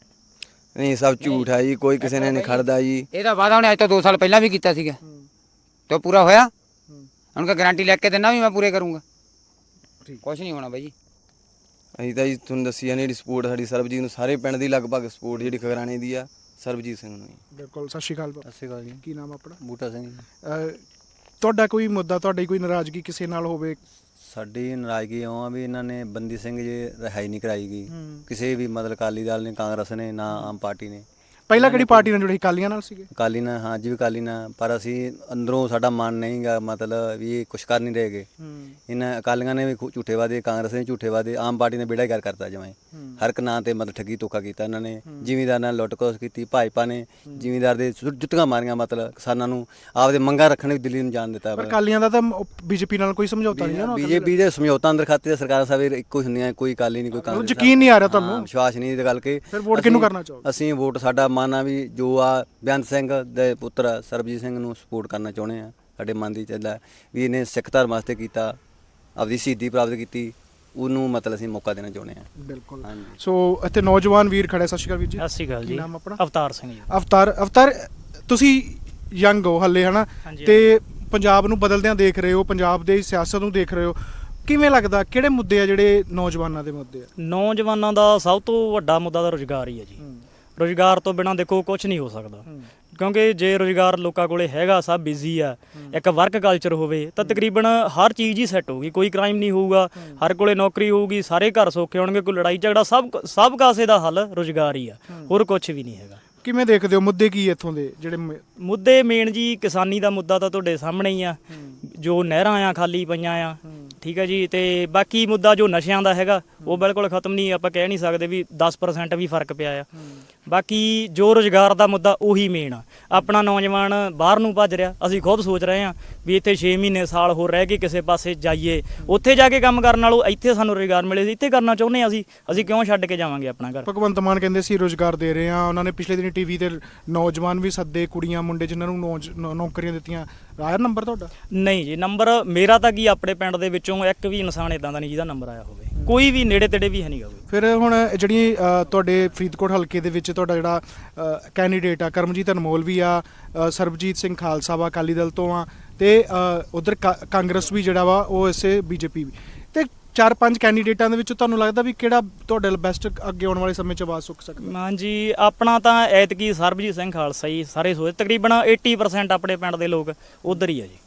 ਨਹੀਂ ਸਭ ਝੂਠ ਹੈ ਜੀ ਕੋਈ ਕਿਸੇ ਨੇ ਨਹੀਂ ਖੜਦਾ ਜੀ। ਇਹਦਾ ਵਾਅਦਾ ਉਹਨੇ ਅੱਜ ਤੋਂ 2 ਸਾਲ ਪਹਿਲਾਂ ਵੀ ਕੀਤਾ ਸੀਗਾ। ਤੇ ਉਹ ਪੂਰਾ ਹੋਇਆ? ਹੁਣ ਕਾ ਗਾਰੰਟੀ ਲੈ ਕੇ ਦਿੰਦਾ ਵੀ ਮੈਂ ਪੂਰੇ ਕਰੂੰਗਾ? ਕੁਛ ਨਹੀਂ ਹੋਣਾ ਬਾਈ ਜੀ। ਅਸੀਂ ਤਾਂ ਜੀ ਤੁਹਾਨੂੰ ਦੱਸੀ ਜਾਂਦੇ ਜਿਹੜੀ ਸਪੋਰਟ ਸਾਡੀ ਸਰਬਜੀਤ ਨੂੰ ਸਾਰੇ ਪਿੰਡ ਦੀ ਲਗਭਗ ਸਪੋਰਟ ਜਿਹੜੀ ਖਗਰਾਣੇ ਦੀ ਆ ਸਰਬਜੀਤ ਸਿੰਘ ਨੂੰ ਜੀ। ਬਿਲਕੁਲ ਸਤਿ ਸ਼੍ਰੀ ਅਕਾਲ ਸਤਿ ਸ਼੍ਰੀ ਅਕਾਲ ਜੀ। ਕੀ ਨਾਮ ਆਪਣਾ? ਬੂਟਾ ਸਿੰਘ ਜੀ। ਅਹ, ਤੁਹਾਡਾ ਕੋਈ ਮੁੱਦਾ ਤੁਹਾਡੀ ਕੋਈ ਨਾਰਾਜ਼ਗੀ ਕਿਸੇ ਨਾਲ ਹੋਵੇ? ਸਾਡੀ ਨਾਰਾਜ਼ਗੀ ਇਉਂ ਆ ਵੀ ਇਹਨਾਂ ਨੇ ਬੰਦੀ ਸਿੰਘ ਜੇ ਰਿਹਾਈ ਨਹੀਂ ਕਰਾਈ ਗਈ। ਹੂੰ। ਕਿਸੇ ਵੀ ਮਤਲਬ ਅਕਾਲੀ ਦਲ ਨੇ ਕਾਂਗਰਸ ਨੇ ਨਾ ਆਮ ਪਾਰਟੀ ਨੇ ਪਹਿਲਾਂ ਕਿਹੜੀ ਪਾਰਟੀ ਨਾਲ ਜੁੜੇ ਸੀ? ਅਕਾਲੀਆਂ ਨਾਲ ਸੀਗੇ? ਅਕਾਲੀ ਨਾਲ ਹਾਂ ਅੱਜ ਵੀ ਅਕਾਲੀ ਨਾਲ। ਪਰ ਅਸੀਂ ਅੰਦਰੋਂ ਸਾਡਾ ਮਨ ਨਹੀਂਗਾ ਮਤਲਬ ਵੀ ਇਹ ਕੁਛ ਕਰ ਨਹੀਂ ਰਹੇਗੇ। ਇਹਨਾਂ ਅਕਾਲੀਆਂ ਨੇ ਵੀ ਖੂ- ਝੂਠੇ ਵਾਦੇ ਕਾਂਗਰਸ ਨੇ ਝੂਠੇ ਵਾਦੇ ਆਮ ਪਾਰਟੀ ਨੇ ਬੇੜਾ ਹੀ ਕਰ ਕਰਤਾ ਜਿਵੇਂ ਹਰ ਇੱਕ ਨਾਂ ਤੇ ਮਤਲਬ ਠੱਗੀ ਧੋਖਾ ਕੀਤਾ ਇਹਨਾਂ ਨੇ। ਜ਼ਿਮੀਂਦਾਰ ਨਾਲ ਲੁੱਟ ਖੋਸ ਕੀਤੀ ਭਾਜਪਾ ਨੇ ਜ਼ਿਮੀਂਦਾਰ ਦੇ ਸੁ- ਜੁੱਤੀਆਂ ਮਾਰੀਆਂ ਮਤਲਬ ਕਿਸਾਨਾਂ ਨੂੰ ਆਪਦੇ ਮੰਗਾਂ ਰੱਖਣ ਵੀ ਦਿੱਲੀ ਨੂੰ ਜਾਣ ਦਿੱਤਾ ਪਰ ਅਕਾਲੀਆਂ ਦਾ ਤਾਂ ਬੀਜੇਪੀ ਨਾਲ ਕੋਈ ਸਮਝੌਤਾ ਨਹੀਂ ਹੈ ਨਾ ਬੀਜੇਪੀ ਦੇ ਸਮਝੌਤਾ ਅੰਦਰ ਖਾਤੇ ਤੇ ਸਰਕਾਰਾਂ ਸਭ ਇੱਕੋ ਹੀ ਹੁੰਦੀਆਂ ਕੋਈ ਅਕਾਲੀ ਨਹੀਂ ਕੋਈ ਕਾਂਗਰਸ ਯਕੀਨ ਨਹੀਂ ਆ ਰਿਹਾ ਤੁਹਾਨੂੰ। ਵਿਸ਼ਵਾਸ ਨਹੀਂ ਇਹ ਗੱਲ ਕਿ। ਫਿਰ ਵੋਟ ਕਿਹਨੂੰ ਅਸੀਂ- ਕਰਨਾ ਚਾਹੋਗੇ? ਅਸੀਂ ਵੋਟ ਸਾਡਾ ਮਨ ਆ ਵੀ ਜੋ ਆ ਬੇਅੰਤ ਸਿੰਘ ਦੇ ਪੁੱਤਰ ਸਰਬਜੀਤ ਸਿੰਘ ਨੂੰ ਸਪੋਰਟ ਕਰਨਾ ਚਾਹੁੰਦੇ ਆ ਸਾਡੇ ਮਨ ਦੀ ਚੱਲਦਾ ਵੀ ਇਹਨੇ ਸਿੱਖ ਧਰਮ ਵਾਸਤੇ ਕੀਤਾ ਆਪਦੀ ਸ਼ਹੀਦੀ ਪ੍ਰਾਪਤ ਕੀਤੀ ਉਹਨੂੰ ਮਤਲਬ ਅਸੀਂ ਮੌਕਾ ਦੇਣਾ ਚਾਹੁੰਦੇ ਆ। ਬਿਲਕੁਲ। ਹਾਂਜੀ। ਸੋ ਇੱਥੇ ਨੌਜਵਾਨ ਵੀਰ ਖੜੇ ਸਤਿ ਸ਼੍ਰੀ ਅਕਾਲ ਵੀਰ ਜੀ। ਸਤਿ ਸ਼੍ਰੀ ਅਕਾਲ ਕੀ ਜੀ। ਨਾਮ ਆਪਣਾ? ਅਵਤਾਰ ਸਿੰਘ ਜੀ। ਅਵਤਾਰ ਅਵਤਾਰ ਤੁਸੀਂ ਯੰਗ ਹੋ ਹੱਲੇ ਹਨਾ? ਤੇ ਪੰਜਾਬ ਨੂੰ ਬਦਲਦਿਆਂ ਦੇਖ ਰਹੇ ਹੋ ਪੰਜਾਬ ਦੇ ਸਿਆਸਤ ਨੂੰ ਦੇਖ ਰਹੇ ਹੋ ਕਿਵੇਂ ਲੱਗਦਾ ਕਿਹੜੇ ਮੁੱਦੇ ਆ ਜਿਹੜੇ ਨੌਜਵਾਨਾਂ ਦੇ ਮੁੱਦੇ ਆ? ਨੌਜਵਾਨਾਂ ਦਾ ਸਭ ਤੋਂ ਵੱਡਾ ਮੁੱਦਾ ਤਾਂ ਰੋਜ਼ਗਾਰ ਹੀ ਹੈ ਜੀ। ਰੋਜ਼ਗਾਰ ਤੋਂ ਬਿਨਾਂ ਦੇਖੋ ਕੁਝ ਨਹੀਂ ਹੋ ਸਕਦਾ। ਕਿਉਂਕਿ ਜੇ ਰੋਜ਼ਗਾਰ ਲੋਕਾਂ ਕੋਲੇ ਹੈਗਾ ਸਭ ਬਿਜ਼ੀ ਆ ਇੱਕ ਵਰਕ ਕਲਚਰ ਹੋਵੇ ਤਾਂ ਤਕਰੀਬਨ ਹਰ ਚੀਜ਼ ਹੀ ਸੈੱਟ ਹੋਊਗੀ ਕੋਈ ਕ੍ਰਾਈਮ ਨਹੀਂ ਹੋਊਗਾ ਹਰ ਕੋਲੇ ਨੌਕਰੀ ਹੋਊਗੀ ਸਾਰੇ ਘਰ ਸੌਖੇ ਹੋਣਗੇ ਕੋਈ ਲੜਾਈ ਝਗੜਾ ਸਭ ਸਭ ਕਾਸੇ ਦਾ ਹੱਲ ਰੋਜ਼ਗਾਰ ਹੀ ਆ ਹੋਰ ਕੁਝ ਵੀ ਨਹੀਂ ਹੈਗਾ। ਕਿਵੇਂ ਦੇਖਦੇ ਹੋ ਮੁੱਦੇ ਕੀ ਇੱਥੋਂ ਦੇ ਜਿਹੜੇ ਮੁੱਦੇ ਮੇਨ ਜੀ ਕਿਸਾਨੀ ਦਾ ਮੁੱਦਾ ਤਾਂ ਤੁਹਾਡੇ ਸਾਹਮਣੇ ਹੀ ਆ ਜੋ ਨਹਿਰਾਂ ਆ ਖਾਲੀ ਪਈਆਂ ਆ ਠੀਕ ਹੈ ਜੀ ਤੇ ਬਾਕੀ ਮੁੱਦਾ ਜੋ ਨਸ਼ਿਆਂ ਦਾ ਹੈਗਾ ਉਹ ਬਿਲਕੁਲ ਖਤਮ ਨਹੀਂ ਆਪਾਂ ਕਹਿ ਨਹੀਂ ਸਕਦੇ ਵੀ 10% ਵੀ ਫ਼ਰਕ ਪਿਆ ਆ। ਬਾਕੀ ਜੋ ਰੋਜ਼ਗਾਰ ਦਾ ਮੁੱਦਾ ਉਹੀ ਮੇਨ ਆ। ਆਪਣਾ ਨੌਜਵਾਨ ਬਾਹਰ ਨੂੰ ਭੱਜ ਰਿਹਾ ਅਸੀਂ ਖੁਦ ਸੋਚ ਰਹੇ ਆ ਵੀ ਇੱਥੇ 6 ਮਹੀਨੇ ਸਾਲ ਹੋਰ ਰਹਿ ਕੇ ਕਿਸੇ ਪਾਸੇ ਜਾਈਏ। ਉੱਥੇ ਜਾ ਕੇ ਕੰਮ ਕਰਨ ਨਾਲੋਂ ਇੱਥੇ ਸਾਨੂੰ ਰੋਜ਼ਗਾਰ ਮਿਲੇ ਸੀ ਇੱਥੇ ਕਰਨਾ ਚਾਹੁੰਦੇ ਆ ਅਸੀਂ। ਅਸੀਂ ਕਿਉਂ ਛੱਡ ਕੇ ਜਾਵਾਂਗੇ ਆਪਣਾ ਘਰ? ਭਗਵੰਤ ਮਾਨ ਕਹਿੰਦੇ ਸੀ ਰੋਜ਼ਗਾਰ ਦੇ ਰਹੇ ਆ ਉਹਨਾਂ ਨੇ ਪਿਛਲੇ ਦਿਨੀ ਟੀਵੀ ਤੇ ਨੌਜਵਾਨ ਵੀ ਸੱਦੇ ਕੁੜੀਆਂ ਮੁੰਡੇ ਜਿਨ੍ਹਾਂ ਨੂੰ ਨੌਕਰੀਆਂ ਦਿੱਤੀਆਂ। ਆਇਆ ਨੰਬਰ ਤੁਹਾਡਾ? ਨਹੀਂ ਜੀ ਨੰਬਰ ਮੇਰਾ ਤਾਂ ਕੀ ਆਪਣੇ ਪਿੰਡ ਦੇ ਵਿੱਚੋਂ ਇੱਕ ਵੀ ਇਨਸਾਨ ਇਦਾਂ ਦਾ ਨਹੀਂ ਜਿਹਦਾ ਨੰਬਰ ਆਇਆ ਹੋਵੇ। ਕੋਈ ਵੀ ਨੇੜੇ ਤੇੜੇ ਵੀ ਹੈ ਨਹੀਂਗਾ ਫਿਰ ਹੁਣ ਜਿਹੜੀ ਤੁਹਾਡੇ ਫਰੀਦਕੋਟ ਹਲਕੇ ਦੇ ਵਿੱਚ ਤੁਹਾਡਾ ਜਿਹੜਾ ਕੈਂਡੀਡੇਟ ਆ, ਕਰਮਜੀਤ ਅਨਮੋਲ ਵੀ ਆ ਸਰਬਜੀਤ ਸਿੰਘ ਖਾਲਸਾ ਵਾ, ਅਕਾਲੀ ਦਲ ਤੋਂ ਆ, ਤੇ ਉਧਰ ਕਾਂਗਰਸ ਵੀ ਜਿਹੜਾ ਵਾ, ਉਹ ਇਸੇ ਬੀਜੇਪੀ ਵੀ। ਤੇ ਚਾਰ ਪੰਜ ਕੈਂਡੀਡੇਟਾਂ ਦੇ ਵਿੱਚ ਤੁਹਾਨੂੰ ਲੱਗਦਾ ਵੀ ਕਿਹੜਾ ਤੁਹਾਡੇ ਲਈ ਬੈਸਟ ਅੱਗੇ ਆਉਣ ਵਾਲੇ ਸਮੇਂ 'ਚ ਆਵਾਜ਼ ਸੁੱਕ ਸਕਦਾ ਹਾਂਜੀ ਆਪਣਾ ਤਾਂ ਐਤਕੀ ਸਰਬਜੀਤ ਸਿੰਘ ਖਾਲਸਾ ਹੀ ਸਾਰੇ ਸੋਚ ਤਕਰੀਬਨ 80% ਆਪਣੇ ਪਿੰਡ ਦੇ ਲੋਕ ਉਧਰ ਹੀ ਆ ਜੀ।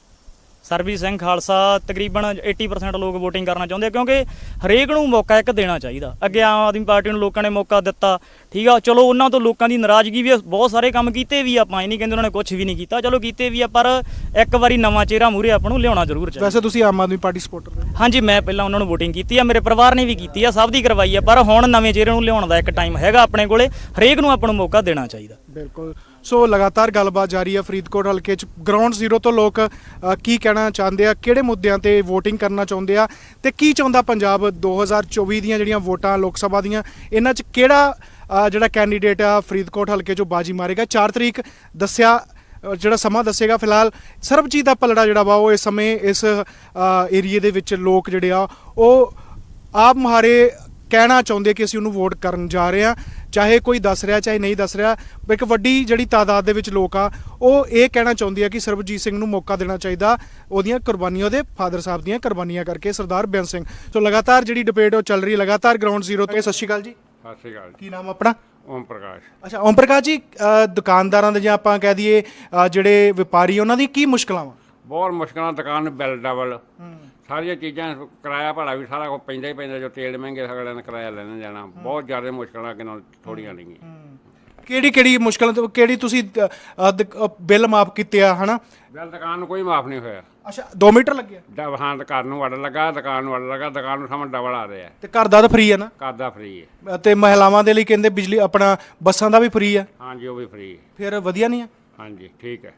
ਸਰਬਜੀਤ ਸਿੰਘ ਖਾਲਸਾ ਤਕਰੀਬਨ 80% ਲੋਕ VOTING ਕਰਨਾ ਚਾਹੁੰਦੇ ਆ ਕਿਉਂਕਿ ਹਰੇਕ ਨੂੰ ਮੌਕਾ ਇੱਕ ਦੇਣਾ ਚਾਹੀਦਾ। ਅੱਗੇ ਆਮ ਆਦਮੀ ਪਾਰਟੀ ਨੂੰ ਲੋਕਾਂ ਨੇ ਮੌਕਾ ਦਿੱਤਾ ਠੀਕ ਆ? ਚਲੋ ਉਹਨਾਂ ਤੋਂ ਲੋਕਾਂ ਦੀ ਨਾਰਾਜ਼ਗੀ ਵੀ ਆ, ਬਹੁਤ ਸਾਰੇ ਕੰਮ ਕੀਤੇ ਵੀ ਆ, ਆਪਾਂ ਇਹ ਨਹੀਂ ਕਹਿੰਦੇ ਉਹਨਾਂ ਨੇ ਕੁਝ ਵੀ ਨਹੀਂ ਕੀਤਾ। ਚਲੋ ਕੀਤੇ ਵੀ ਆ ਪਰ ਇੱਕ ਵਾਰੀ ਨਵਾਂ ਚਿਹਰਾ ਮੂਹਰੇ ਆਪਾਂ ਨੂੰ ਲਿਆਉਣਾ ਜ਼ਰੂਰ ਚਾਹੀਦਾ। ਵੈਸੇ ਤੁਸੀਂ ਆਮ ਆਦਮੀ ਪਾਰਟੀ ਸਪੋਰਟਰ ਰਹੇ ਹਾਂਜੀ ਮੈਂ ਪਹਿਲਾਂ ਉਹਨਾਂ ਨੂੰ VOTING ਕੀਤੀ ਆ ਮੇਰੇ ਪਰਿਵਾਰ ਨੇ ਵੀ ਕੀਤੀ ਆ ਸਭ ਦੀ ਕਰਵਾਈ ਆ ਪਰ ਹੁਣ ਨਵੇਂ ਚਿਹਰੇ ਨੂੰ ਲਿਆਉਣ ਦਾ ਇੱਕ ਟਾਈਮ ਹੈਗਾ ਆਪਣੇ ਕੋਲੇ। ਹਰੇਕ ਨੂੰ ਆਪਾਂ ਨੂੰ ਮੌਕਾ ਦੇਣਾ ਚਾਹੀਦਾ। ਬਿਲਕੁਲ। ਸੋ ਲਗਾਤਾਰ ਗੱਲਬਾਤ ਜਾਰੀ ਹੈ ਫਰੀਦਕੋਟ ਹਲਕੇ 'ਚ। ਗਰਾਊਂਡ ਜ਼ੀਰੋ ਤੋਂ ਲੋਕ ਅ, ਕੀ ਕਹਿਣਾ ਚਾਹੁੰਦੇ ਆ? ਕਿਹੜੇ ਮੁੱਦਿਆਂ ਤੇ VOTING ਕਰਨਾ ਚਾਹੁੰਦੇ ਆ? ਤੇ ਕੀ ਚਾਹੁੰਦਾ ਪੰਜਾਬ 2024 ਦੀਆਂ ਜਿਹੜੀਆਂ ਵੋਟਾਂ ਲੋਕ ਸਭਾ ਦੀਆਂ? ਇਹਨਾਂ ਚ ਕਿਹੜਾ ਅ, ਜਿਹੜਾ ਕੈਂਡੀਡੇਟ ਆ ਫਰੀਦਕੋਟ ਹਲਕੇ 'ਚੋਂ ਬਾਜੀ ਮਾਰੇਗਾ? 4 ਤਰੀਕ ਦੱਸਿਆ ਅ, ਜਿਹੜਾ ਸਮਾਂ ਦੱਸੇਗਾ ਫਿਲਹਾਲ ਸਰਬਜੀਤ ਦਾ ਪਲੜਾ ਜਿਹੜਾ ਵਾ ਉਹ ਇਸ ਸਮੇਂ ਇਸ ਏਰੀਏ ਦੇ ਵਿੱਚ ਲੋਕ ਜਿਹੜੇ ਆ ਉਹ ਆਪ ਮੁਹਾਰੇ ਕਹਿਣਾ ਚਾਹੁੰਦੇ ਕਿ ਅਸੀਂ ਉਹਨੂੰ ਵੋਟ ਕਰਨ ਜਾ ਰਹੇ ਹਾਂ ਚਾਹੇ ਕੋਈ ਦੱਸ ਰਿਹਾ ਚਾਹੇ ਨਹੀਂ ਦੱਸ ਰਿਹਾ ਇੱਕ ਵੱਡੀ ਜਿਹੜੀ ਤਾਦਾਦ ਦੇ ਵਿੱਚ ਲੋਕ ਆ ਉਹ ਇਹ ਕਹਿਣਾ ਚਾਹੁੰਦੀ ਆ ਕਿ ਸਰਬਜੀਤ ਸਿੰਘ ਨੂੰ ਮੌਕਾ ਦੇਣਾ ਚਾਹੀਦਾ ਉਹਦੀਆਂ ਕੁਰਬਾਨੀਆਂ ਉਹਦੇ ਫਾਦਰ ਸਾਹਿਬ ਦੀਆਂ ਕੁਰਬਾਨੀਆਂ ਕਰਕੇ ਸਰਦਾਰ ਬੇਅੰਤ ਸਿੰਘ। ਸੋ ਲਗਾਤਾਰ ਜਿਹੜੀ ਡਿਬੇਟ ਉਹ ਚੱਲ ਰਹੀ ਲਗਾਤਾਰ ਗਰਾਊਂਡ ਜ਼ੀਰੋ ਤੇ। ਸਤਿ ਸ਼੍ਰੀ ਅਕਾਲ ਜੀ। ਸਤਿ ਸ਼੍ਰੀ ਅਕਾਲ ਕੀ ਨਾਮ ਆਪਣਾ? ਓਮ ਪ੍ਰਕਾਸ਼। ਅੱਛਾ ਓਮ ਪ੍ਰਕਾਸ਼ ਜੀ ਦੁਕਾਨਦਾਰਾਂ ਦੇ ਜਾਂ ਆਪਾਂ ਕਹਿ ਦਈਏ ਜਿਹੜੇ ਵਪਾਰੀ ਉਹਨਾਂ ਦੀ ਕੀ ਮੁਸ਼ਕਲਾਂ ਵਾ? ਬਹੁਤ ਮੁਸ਼ਕਲਾਂ ਦੁਕਾਨ ਬਿੱਲ ਡਬਲ। ਸਾਰੀਆਂ ਚੀਜ਼ਾਂ ਕਿਰਾਇਆ ਭਾੜਾ ਵੀ ਸਾਰਾ ਕੁਝ ਪੈਂਦਾ ਹੀ ਪੈਂਦਾ ਜੋ ਤੇਲ ਮਹਿੰਗੇ ਅਗਲਿਆਂ ਨੇ ਕਿਰਾਇਆ ਲੈਣਾ ਜਾਣਾ। ਬਹੁਤ ਜ਼ਿਆਦਾ ਮੁਸ਼ਕਲਾਂ ਅੱਗੇ ਨਾਲ ਥੋੜੀਆਂ ਨਹੀਂ ਕਿਹੜੀ ਕਿਹੜੀ ਮੁਸ਼ਕਲਾਂ ਤੋਂ ਕਿਹੜੀ ਤੁਸੀਂ ਅ, ਅ, ਦ- ਅ, ਬਿੱਲ ਮਾਫ ਕੀਤੇ ਆ ਹਨਾ? ਬਿੱਲ ਦੁਕਾਨ ਨੂੰ ਕੋਈ ਮਾਫ ਨਹੀਂ ਹੋਇਆ। ਅੱਛਾ 2 ਮੀਟਰ ਲੱਗਿਆ? ਡਬ ਹਾਂ ਘਰ ਨੂੰ ਵੜ ਲੱਗਾ ਦੁਕਾਨ ਨੂੰ ਵੜ ਲੱਗਾ ਦੁਕਾਨ ਨੂੰ ਸਾਹਮਣੇ ਡਬਲ ਆ ਰਿਹਾ ਤੇ ਘਰ ਦਾ ਤਾਂ ਫ੍ਰੀ ਹੈ ਨਾ? ਘਰ ਦਾ ਫ੍ਰੀ ਹੈ ਤੇ ਮਹਿਲਾਵਾਂ ਦੇ ਲਈ ਕਹਿੰਦੇ ਬਿਜਲੀ ਆਪਣਾ ਬੱਸਾਂ ਦਾ ਵੀ ਫ੍ਰੀ ਆ? ਹਾਂਜੀ ਉਹ ਵੀ ਫ੍ਰੀ ਹੈ ਫਿਰ ਵਧੀਆ ਨਹੀਂ ਆ? ਹਾਂਜੀ ਠੀਕ ਹੈ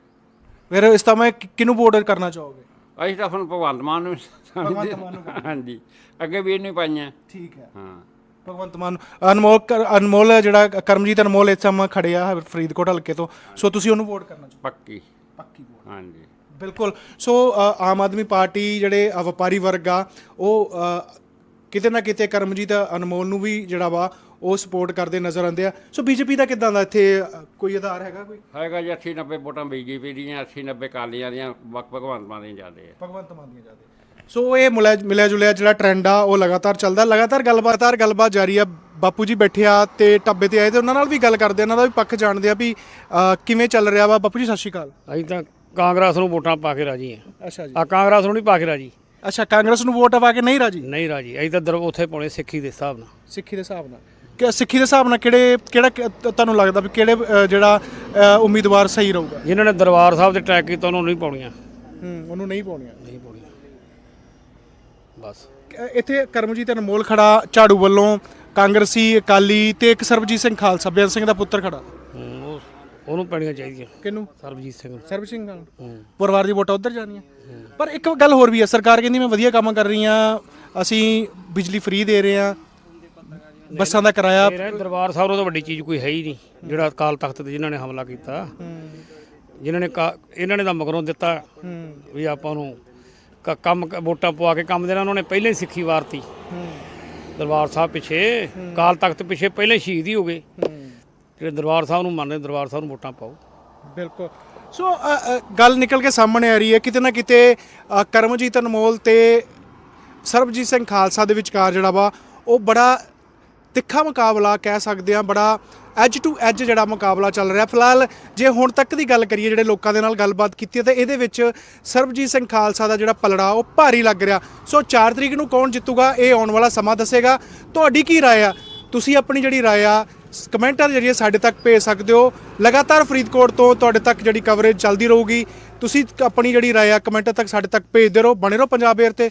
ਫਿਰ ਇਸ ਤਾਂ ਮੈਂ ਕਿ- ਕਿਹਨੂੰ ਵੋਟ ਕਰਨਾ ਚਾਹੋਗੇ? ਅਸੀਂ ਤਾਂ ਹੁਣ ਭਗਵੰਤ ਮਾਨ ਨੂੰ ਭਗਵੰਤ ਮਾਨ ਨੂੰ ਹਾਂਜੀ। ਅੱਗੇ ਵੀ ਇਹਨੂੰ ਪਾਈਆਂ। ਠੀਕ ਹੈ। ਹਾਂ। ਭਗਵੰਤ ਮਾਨ ਅਨਮੋਲ ਕਰ- ਅਨਮੋਲ ਜਿਹੜਾ ਕਰਮਜੀਤ ਅਨਮੋਲ ਇਸ ਸਮਾਂ ਖੜੇ ਆ ਫਰੀਦਕੋਟ ਹਲਕੇ ਤੋਂ। ਸੋ ਤੁਸੀਂ ਉਹਨੂੰ ਵੋਟ ਕਰਨਾ ਚਾਹੋ। ਪੱਕੀ। ਪੱਕੀ ਵੋਟ ਹਾਂਜੀ। ਬਿਲਕੁਲ। ਸੋ ਅ, ਆਮ ਆਦਮੀ ਪਾਰਟੀ ਜਿਹੜੇ ਅ, ਵਪਾਰੀ ਵਰਗ ਆ ਉਹ ਅ, ਕਿਤੇ ਨਾ ਕਿਤੇ ਕਰਮਜੀਤ ਅਨਮੋਲ ਨੂੰ ਵੀ ਜਿਹੜਾ ਵਾ ਉਹ ਸਪੋਰਟ ਕਰਦੇ ਨਜ਼ਰ ਆਉਂਦੇ ਆ। ਸੋ ਬੀਜੇਪੀ ਦਾ ਕਿਦਾਂ ਦਾ ਇੱਥੇ ਕੋਈ ਆਧਾਰ ਹੈਗਾ ਕੋਈ? ਹੈਗਾ ਜੀ 80 90 ਵੋਟਾਂ ਬੀਜੇਪੀ ਦੀਆਂ 80 90 ਕਾਲੀਆਂ ਦੀਆਂ ਵਕ ਭਗਵੰਤ ਮਾਨ ਦੀਆਂ ਜ਼ਿਆਦੇ ਆ। ਭਗਵੰਤ ਮਾਨ ਦੀਆਂ ਜਾਂਦੇ ਸੋ ਇਹ ਮਿਲਿਆ ਜੁਲਿਆ ਜਿਹੜਾ ਟ੍ਰੈਂਡ ਆ ਉਹ ਲਗਾਤਾਰ ਚੱਲਦਾ। ਲਗਾਤਾਰ ਗੱਲਬਾਤਾਰ ਗੱਲਬਾਤ ਜਾਰੀ ਆ। ਬਾਪੂ ਜੀ ਬੈਠੇ ਆ ਤੇ ਟੱਬੇ ਤੇ ਆਏ ਤੇ ਉਹਨਾਂ ਨਾਲ ਵੀ ਗੱਲ ਕਰਦੇ ਉਹਨਾਂ ਦਾ ਵੀ ਪੱਖ ਜਾਣਦੇ ਆ ਵੀ ਕਿਵੇਂ ਚੱਲ ਰਿਹਾ ਵਾ। ਬਾਪੂ ਜੀ ਸਤਿ ਸ਼੍ਰੀ ਅਕਾਲ। ਅਸੀਂ ਤਾਂ ਕਾਂਗਰਸ ਨੂੰ ਵੋਟਾਂ ਪਾ ਕੇ ਰਾਜੀ ਆ। ਅੱਛਾ ਜੀ। ਆ ਕਾਂਗਰਸ ਨੂੰ ਨਹੀਂ ਪਾ ਕੇ ਰਾਜੀ। ਅੱਛਾ ਕਾਂਗਰਸ ਨੂੰ ਵੋਟ ਪਾ ਕੇ ਨਹੀਂ ਰਾਜੀ? ਨਹੀਂ ਰਾਜੀ। ਅਸੀਂ ਤਾਂ ਉੱਥੇ ਪਾਉਣੇ ਸਿੱਖੀ ਦੇ ਹਿਸਾਬ ਨਾਲ। ਸਿੱਖੀ ਦੇ ਹਿਸਾਬ ਨਾਲ। ਕਿ ਸਿੱਖੀ ਦੇ ਹਿਸਾਬ ਨਾਲ ਕਿਹੜੇ ਕਿਹੜਾ ਕਿ- ਤੁਹਾਨੂੰ ਲੱਗਦਾ ਵੀ ਕਿਹੜੇ ਅ, ਜਿਹੜਾ ਅ, ਉਮੀਦਵਾਰ ਸਹੀ ਰਹੂਗਾ? ਜਿਨ੍ਹਾਂ ਨੇ ਦਰਬਾਰ ਸਾਹਿਬ ਤੇ ਅਟੈਕ ਕੀਤਾ ਉਹਨਾਂ ਨੂੰ ਨਹੀਂ ਪਾਉਣੀਆਂ। ਹੂੰ ਉਹਨੂੰ ਨਹੀਂ ਪਾਉਣੀਆਂ। ਨਹੀਂ ਪਾਉਣੀਆਂ। ਬਸ। ਅ, ਇੱਥੇ ਕਰਮਜੀਤ ਅਨਮੋਲ ਖੜਾ ਝਾੜੂ ਵੱਲੋਂ ਕਾਂਗਰਸੀ ਅਕਾਲੀ ਤੇ ਇੱਕ ਸਰਬਜੀਤ ਸਿੰਘ ਖਾਲਸਾ ਬੇਅੰਤ ਸਿੰਘ ਦਾ ਪੁੱਤਰ ਖੜਾ। ਹੂੰ, ਉਹ ਉਹਨੂੰ ਪੈਣੀਆਂ ਚਾਹੀਦੀਆਂ। ਕਿਹਨੂੰ? ਸਰਬਜੀਤ ਸਿੰਘ ਨੂੰ। ਸਰਬਜੀਤ ਸਿੰਘ ਨਾਲ। ਹੂੰ। ਪਰਿਵਾਰ ਦੀ ਵੋਟਾਂ ਉਧਰ ਜਾਣੀਆਂ। ਪਰ ਇੱਕ ਗੱਲ ਹੋਰ ਵੀ ਹੈ ਸਰਕਾਰ ਕਹਿੰਦੀ ਮੈਂ ਵਧੀਆ ਕੰਮ ਕਰ ਰਹੀ ਆ ਅਸੀਂ ਬਿਜਲੀ ਫ੍ਰੀ ਦੇ ਰਹੇ ਆ ਬੱਸਾਂ ਦਾ ਕਿਰਾਇਆ ਦਰਬਾਰ ਸਾਹਿਬ ਤਾਂ ਵੱਡੀ ਚੀਜ਼ ਕੋਈ ਹੈ ਹੀ ਨਹੀਂ ਜਿਹੜਾ ਅਕਾਲ ਤਖਤ ਤੇ ਜਿਨ੍ਹਾਂ ਨੇ ਹਮਲਾ ਕੀਤਾ। ਜਿਨ੍ਹਾਂ ਨੇ ਕਾ- ਇਹਨਾਂ ਨੇ ਤਾਂ ਮਗਰੋਂ ਦਿੱਤਾ ਵੀ ਆਪਾਂ ਨੂੰ ਕ- ਕੰਮ ਕ- ਵੋਟਾਂ ਪਵਾ ਕੇ ਕੰਮ ਦੇਣਾ। ਉਹਨਾਂ ਨੇ ਪਹਿਲਾਂ ਹੀ ਸਿੱਖੀ ਵਾਰਤੀ। ਦਰਬਾਰ ਸਾਹਿਬ ਪਿੱਛੇ ਅਕਾਲ ਤਖਤ ਪਿੱਛੇ ਪਹਿਲਾਂ ਹੀ ਸ਼ਹੀਦ ਹੀ ਹੋ ਗਏ। ਜਿਹੜੇ ਦਰਬਾਰ ਸਾਹਿਬ ਨੂੰ ਮੰਨਦੇ ਦਰਬਾਰ ਸਾਹਿਬ ਨੂੰ ਵੋਟਾਂ ਪਾਓ। ਬਿਲਕੁਲ। ਸੋ ਅ, ਅ, ਗੱਲ ਨਿਕਲ ਕੇ ਸਾਹਮਣੇ ਆ ਰਹੀ ਹੈ। ਕਿਤੇ ਨਾ ਕਿਤੇ ਅ, ਕਰਮਜੀਤ ਅਨਮੋਲ ਤੇ ਸਰਬਜੀਤ ਸਿੰਘ ਖਾਲਸਾ ਦੇ ਵਿਚਕਾਰ ਜਿਹੜਾ ਵਾ ਉਹ ਬੜਾ ਤਿੱਖਾ ਮੁਕਾਬਲਾ ਕਹਿ ਸਕਦੇ ਆ ਬੜਾ ਐਜ ਟੂ ਐਜ ਜਿਹੜਾ ਮੁਕਾਬਲਾ ਚੱਲ ਰਿਹਾ। ਫਿਲਹਾਲ ਜੇ ਹੁਣ ਤੱਕ ਦੀ ਗੱਲ ਕਰੀਏ, ਜਿਹੜੇ ਲੋਕਾਂ ਦੇ ਨਾਲ ਗੱਲਬਾਤ ਕੀਤੀ ਹੈ, ਤਾਂ ਇਹਦੇ ਵਿੱਚ ਸਰਬਜੀਤ ਸਿੰਘ ਖਾਲਸਾ ਦਾ ਜਿਹੜਾ ਪਲੜਾ, ਉਹ ਭਾਰੀ ਲੱਗ ਰਿਹਾ। ਸੋ 4 ਤਰੀਕ ਨੂੰ ਕੌਣ ਜਿੱਤੂਗਾ, ਇਹ ਆਉਣ ਵਾਲਾ ਸਮਾਂ ਦੱਸੇਗਾ। ਤੁਹਾਡੀ ਕੀ ਰਾਏ ਆ? ਤੁਸੀਂ ਆਪਣੀ ਜਿਹੜੀ ਰਾਏ ਆ ਕਮੈਂਟਾਂ ਦੇ ਜਰੀਏ ਸਾਡੇ ਤੱਕ ਭੇਜ ਸਕਦੇ ਹੋ। ਲਗਾਤਾਰ ਫਰੀਦਕੋਟ ਤੋਂ ਤੁਹਾਡੇ ਤੱਕ ਜਿਹੜੀ ਕਵਰੇਜ ਚੱਲਦੀ ਰਹੂਗੀ। ਤੁਸੀਂ ਆਪਣੀ ਜਿਹੜੀ ਰਾਏ ਆ, ਕਮੈਂਟਾਂ ਤੱਕ ਸਾਡੇ ਤੱਕ ਭੇਜਦੇ ਰਹੋ। ਬਣੇ ਰਹੋ ਪੰਜਾਬ ਏਅਰ ਤੇ।